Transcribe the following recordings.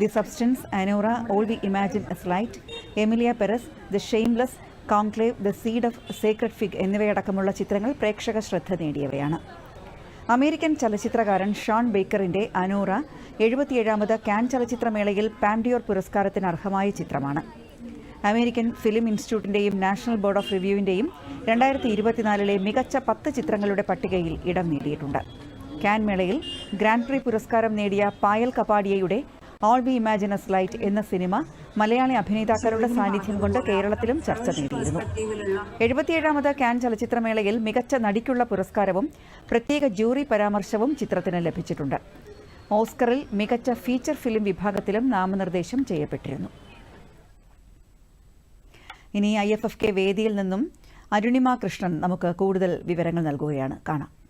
The Substance Anora All We Imagine as Light Emilia Perez The Shameless Conclave The Seed of Sacred Fig എന്നിവയടക്കമുള്ള ചിത്രങ്ങൾ പ്രേക്ഷക ശ്രദ്ധ നേടിയവയാണ്. American ചലച്ചിത്രകാരൻ Sean ബേക്കറിന്റെ Anora എഴുപത്തിയേഴാമത് കാൻ ചലച്ചിത്രമേളയിൽ പാൻഡിയോർ പുരസ്കാരത്തിന് അർഹമായ ചിത്രമാണ്. അമേരിക്കൻ ഫിലിം ഇൻസ്റ്റിറ്റ്യൂട്ടിന്റെയും നാഷണൽ ബോർഡ് ഓഫ് റിവ്യൂവിന്റെയും രണ്ടായിരത്തി ഇരുപത്തിനാലിലെ മികച്ച പത്ത് ചിത്രങ്ങളുടെ പട്ടികയിൽ ഇടം നേടിയിട്ടുണ്ട്. കാൻ മേളയിൽ ഗ്രാൻഡ് പ്രി പുരസ്കാരം നേടിയ Payal കപാഡിയയുടെ all we imagine as light എന്ന സിനിമ മലയാളി അഭിനേതാക്കളുടെ സാന്നിധ്യം കൊണ്ട് കേരളത്തിലും ചർച്ച നേടിയിരുന്നു. എഴുപത്തിയേഴാമത് കാൻ ചലച്ചിത്രമേളയിൽ മികച്ച നടിക്കുള്ള പുരസ്കാരവും പ്രത്യേക ജൂറി പരാമർശവും ചിത്രത്തിന് ലഭിച്ചിട്ടുണ്ട്. ഓസ്കറിൽ മികച്ച ഫീച്ചർ ഫിലിം വിഭാഗത്തിലും നാമനിർദ്ദേശം ചെയ്യപ്പെട്ടിരുന്നു. ഇനി ഐ എഫ് എഫ് കെ വേദിയിൽ നിന്നും അരുണിമ കൃഷ്ണൻ നമുക്ക് കൂടുതൽ വിവരങ്ങൾ നൽകുകയാണ്. കാണാം.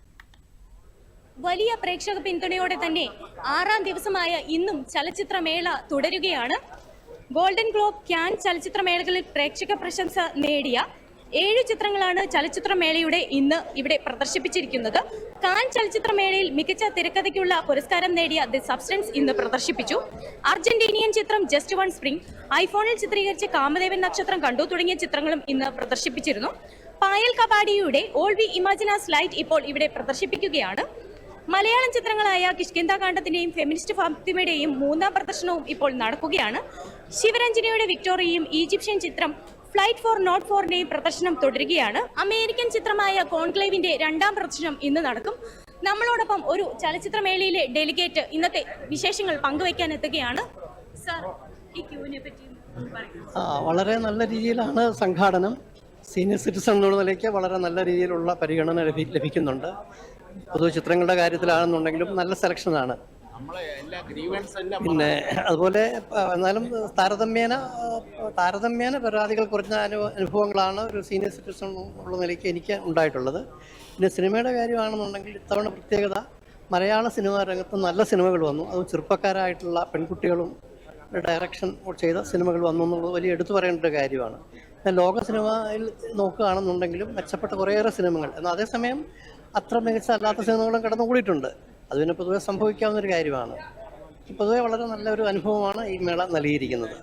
വലിയ പ്രേക്ഷക പിന്തുണയോടെ തന്നെ ആറാം ദിവസമായ ഇന്നും ചലച്ചിത്രമേള തുടരുകയാണ്. ഗോൾഡൻ ഗ്ലോബ് ക്യാൻ ചലച്ചിത്രമേളകളിൽ പ്രേക്ഷക പ്രശംസ നേടിയ ഏഴ് ചിത്രങ്ങളാണ് ചലച്ചിത്രമേളയുടെ ഇന്ന് ഇവിടെ പ്രദർശിപ്പിച്ചിരിക്കുന്നത്. കാൻ ചലച്ചിത്രമേളയിൽ മികച്ച തിരക്കഥയ്ക്കുള്ള പുരസ്കാരം നേടിയ ദി സബ്സ്റ്റൻസ് ഇന്ന് പ്രദർശിപ്പിച്ചു. അർജന്റീനിയൻ ചിത്രം ജസ്റ്റ് വൺ സ്പ്രിംഗ് ഐഫോണിൽ ചിത്രീകരിച്ച കാമദേവൻ നക്ഷത്രം കണ്ടു തുടങ്ങിയ ചിത്രങ്ങളും ഇന്ന് പ്രദർശിപ്പിച്ചിരുന്നു. Payal കപാടിയുടെ all we imagine as light ഇപ്പോൾ ഇവിടെ പ്രദർശിപ്പിക്കുകയാണ്. മലയാളം ചിത്രങ്ങളായ കിഷ്കിന്ത കാണ്ഡത്തിന്റെയും ഫെമിനിസ്റ്റ് ഫാത്തിമയുടെയും മൂന്നാം പ്രദർശനവും ഇപ്പോൾ നടക്കുകയാണ്. ശിവരഞ്ജനിയുടെ വിക്ടോറിയയും ഈജിപ്ഷ്യൻ ചിത്രം ഫ്ലൈറ്റ് ഫോർ നോട്ട് ഫോറിന്റെയും പ്രദർശനം തുടരുകയാണ്. അമേരിക്കൻ ചിത്രമായ കോൺക്ലേവിന്റെ രണ്ടാം പ്രദർശനം ഇന്ന് നടക്കും. നമ്മളോടൊപ്പം ഒരു ചലച്ചിത്രമേളയിലെ ഡെലിഗേറ്റ് ഇന്നത്തെ വിശേഷങ്ങൾ പങ്കുവയ്ക്കാൻ എത്തുകയാണ്. ഈ വളരെ നല്ല രീതിയിലാണ് സംഘാടനം. സീനിയർ സിറ്റിസൺ എന്നുള്ള നിലയ്ക്ക് വളരെ നല്ല രീതിയിലുള്ള പരിഗണന ലഭിക്കുന്നുണ്ട്. പൊതു ചിത്രങ്ങളുടെ കാര്യത്തിലാണെന്നുണ്ടെങ്കിലും നല്ല സെലക്ഷനാണ്. പിന്നെ അതുപോലെ എന്നാലും താരതമ്യേന താരതമ്യേന പരാതികൾ കുറഞ്ഞ അനു അനുഭവങ്ങളാണ് ഒരു സീനിയർ സിറ്റിസൺ ഉള്ള നിലയ്ക്ക് എനിക്ക് ഉണ്ടായിട്ടുള്ളത്. പിന്നെ സിനിമയുടെ കാര്യമാണെന്നുണ്ടെങ്കിൽ ഇത്തവണ പ്രത്യേകത മലയാള സിനിമാ രംഗത്ത് നല്ല സിനിമകൾ വന്നു. അതും ചെറുപ്പക്കാരായിട്ടുള്ള പെൺകുട്ടികളും ഡയറക്ഷൻ ചെയ്ത സിനിമകൾ വന്നു എന്നുള്ളത് വലിയ എടുത്തു പറയേണ്ട ഒരു കാര്യമാണ്. ലോക സിനിമയിൽ നോക്കുകയാണെന്നുണ്ടെങ്കിലും മെച്ചപ്പെട്ട കുറേയേറെ സിനിമകൾ. എന്നാൽ അതേസമയം അത്ര മികച്ച അല്ലാത്ത സിനിമകളും കടന്നുകൂടിയിട്ടുണ്ട്. അത് പിന്നെ പൊതുവെ സംഭവിക്കാവുന്ന ഒരു കാര്യമാണ്. പൊതുവെ വളരെ നല്ലൊരു അനുഭവമാണ് ഈ മേള നൽകിയിരിക്കുന്നത്.